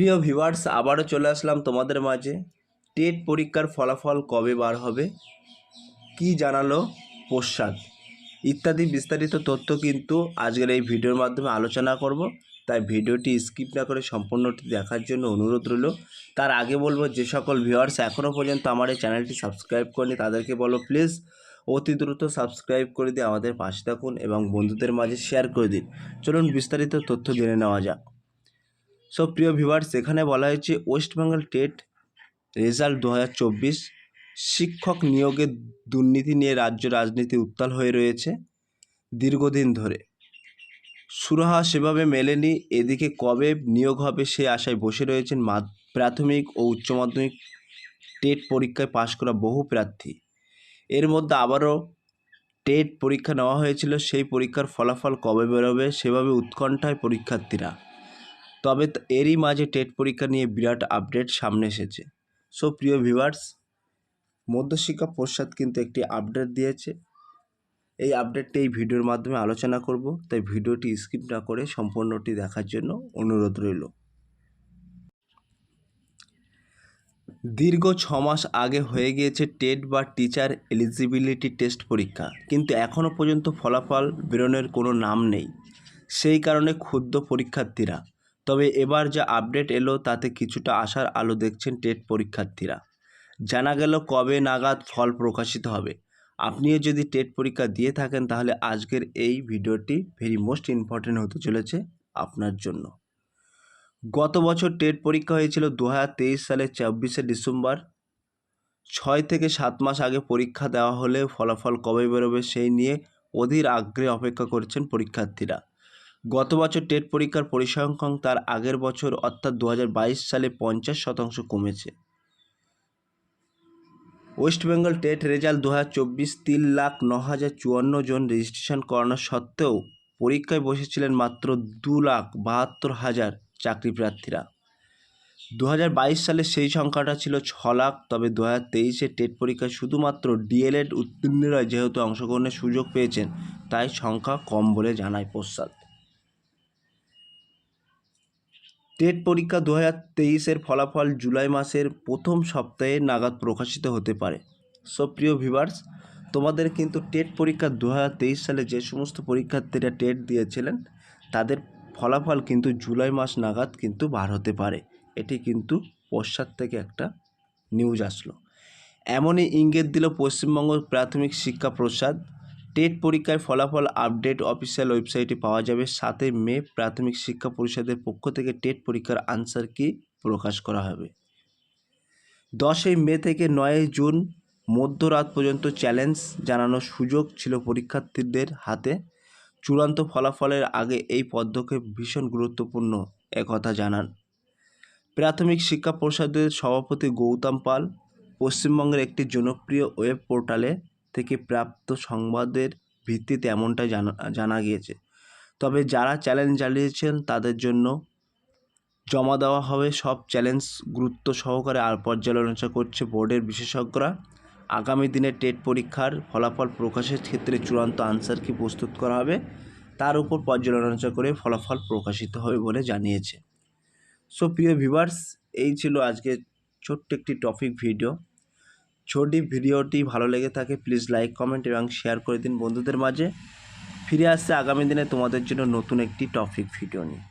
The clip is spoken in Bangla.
প্রিয় ভিউয়ার্স, আবারও চলে আসলাম তোমাদের মাঝে। টেট পরীক্ষার ফলাফল কবে বার হবে? কি জানালো প্রসাদ? ইত্যাদি বিস্তারিত তথ্য কিন্তু আজকের এই ভিডিওর মাধ্যমে আলোচনা করব। তাই ভিডিওটি স্কিপ না করে সম্পূর্ণটি দেখার জন্য অনুরোধ রইল। তার আগে বলব, যে সকল ভিউয়ার্স এখনও পর্যন্ত আমার এই চ্যানেলটি সাবস্ক্রাইব করেনি, তাদেরকে বলো প্লিজ, অতি দ্রুত সাবস্ক্রাইব করে দিয়ে আমাদের পাশে থাকুন এবং বন্ধুদের মাঝে শেয়ার করে দিন। চলুন বিস্তারিত তথ্য জেনে নেওয়া যাক। সো প্রিয় ভিউয়ার্স এখানে বলা হয়েছে ওয়েস্ট বেঙ্গল টেট রেজাল্ট দু হাজার চব্বিশ। শিক্ষক নিয়োগের দুর্নীতি নিয়ে রাজ্য রাজনীতি উত্তাল হয়ে রয়েছে দীর্ঘদিন ধরে। সুরাহা সেভাবে মেলেনি, এদিকে কবে নিয়োগ হবে সে আশায় বসে রয়েছেন প্রাথমিক ও উচ্চ মাধ্যমিক টেট পরীক্ষায় পাশ করা বহু প্রার্থী। এর মধ্যে আবারও টেট পরীক্ষা নেওয়া হয়েছিল, সেই পরীক্ষার ফলাফল কবে বেরোবে সেভাবে উৎকণ্ঠায় পরীক্ষার্থীরা। তবে এরই মাঝে টেট পরীক্ষা নিয়ে বিরাট আপডেট সামনে এসেছে। সো, প্রিয় ভিউয়ার্স, মধ্যশিক্ষা পর্ষদ কিন্তু একটি আপডেট দিয়েছে। এই আপডেটটি এই ভিডিওর মাধ্যমে আলোচনা করব, তাই ভিডিওটি স্কিপ না করে সম্পূর্ণটি দেখার জন্য অনুরোধ রইল। দীর্ঘ ছ মাস আগে হয়ে গিয়েছে টেট বা টিচার এলিজিবিলিটি টেস্ট পরীক্ষা, কিন্তু এখনও পর্যন্ত ফলাফল বেরোনোর কোনো নাম নেই। সেই কারণে ক্ষুদ্র পরীক্ষার্থীরা। তবে এবার যা আপডেট এলো তাতে কিছুটা আশার আলো দেখছেন টেট পরীক্ষার্থীরা। জানা গেল কবে নাগাদ ফল প্রকাশিত হবে। আপনিও যদি টেট পরীক্ষা দিয়ে থাকেন তাহলে আজকের এই ভিডিওটি ভেরি মোস্ট ইম্পর্টেন্ট হতে চলেছে আপনার জন্য। গত বছর টেট পরীক্ষা হয়েছিল দু হাজার তেইশ সালের চব্বিশে ডিসেম্বর। ছয় থেকে সাত মাস আগে পরীক্ষা দেওয়া হলে ফলাফল কবে বেরোবে সেই নিয়ে অধীর আগ্রহে অপেক্ষা করছেন পরীক্ষার্থীরা। গত বছর টেট পরীক্ষার পরিসংখ্যান তার আগের বছর, অর্থাৎ দু হাজার বাইশ সালে পঞ্চাশ শতাংশ কমেছে। ওয়েস্ট বেঙ্গল টেট রেজাল্ট দু হাজার চব্বিশ তিন লাখ ন হাজার চুয়ান্ন জন রেজিস্ট্রেশন করানো সত্ত্বেও পরীক্ষায় বসেছিলেন মাত্র দু লাখ বাহাত্তর হাজার চাকরি প্রার্থীরা। দু হাজার বাইশ সালে সেই সংখ্যাটা ছিল ছ লাখ, তবে দু হাজার তেইশে টেট পরীক্ষায় শুধুমাত্র ডিএলএড উত্তীর্ণরা যেহেতু অংশগ্রহণের সুযোগ পেয়েছেন, তাই সংখ্যা কম বলে জানায় প্রসাদ টেট পরীক্ষা দু হাজার তেইশের ফলাফল জুলাই মাসের প্রথম সপ্তাহে নাগাদ প্রকাশিত হতে পারে। সো প্রিয় ভিভার্স তোমাদের কিন্তু টেট পরীক্ষা দু হাজার তেইশ সালে যে সমস্ত পরীক্ষার্থীরা টেট দিয়েছিলেন, তাদের ফলাফল কিন্তু জুলাই মাস নাগাদ কিন্তু বার হতে পারে। এটি কিন্তু পশ্চাৎ থেকে একটা নিউজ আসলো। এমনই ইঙ্গিত দিল পশ্চিমবঙ্গ প্রাথমিক শিক্ষা প্রসাদ। টেট পরীক্ষার ফলাফল আপডেট অফিসিয়াল ওয়েবসাইটে পাওয়া যাবে। সাতই মে প্রাথমিক শিক্ষা পরিষদের পক্ষ থেকে টেট পরীক্ষার আনসার কি প্রকাশ করা হবে। দশই মে থেকে নয়ই জুন মধ্যরাত পর্যন্ত চ্যালেঞ্জ জানানোর সুযোগ ছিল পরীক্ষার্থীদের হাতে। চূড়ান্ত ফলাফলের আগে এই পদক্ষেপ ভীষণ গুরুত্বপূর্ণ একথা জানান। প্রাথমিক শিক্ষা পরিষদের সভাপতি গৌতম পাল, পশ্চিমবঙ্গের একটি জনপ্রিয় ওয়েব পোর্টালে থেকে প্রাপ্ত সংবাদের ভিত্তিতে এমনটা জানা জানা গিয়েছে। তবে যারা চ্যালেঞ্জ চালিয়েছেন তাদের জন্য জমা দেওয়া হবে সব চ্যালেঞ্জ গুরুত্ব সহকারে। আর পর্যালোচনা করছে বোর্ডের বিশেষজ্ঞরা। আগামী দিনে টেট পরীক্ষার ফলাফল প্রকাশের ক্ষেত্রে চূড়ান্ত আনসার কি প্রস্তুত করা হবে, তার উপর পর্যালোচনা করে ফলাফল প্রকাশিত হবে বলে জানিয়েছে। সো প্রিয় ভিভার্স এই ছিল আজকে ছোট্ট একটি টপিক ভিডিও। ছোটি ভিডিওটি ভালো লেগে থাকে প্লিজ লাইক কমেন্ট এবং শেয়ার করে দিন বন্ধুদের মাঝে। ফিরে আসছে আগামী দিনে তোমাদের জন্য নতুন একটি টপিক ভিডিও নিয়ে।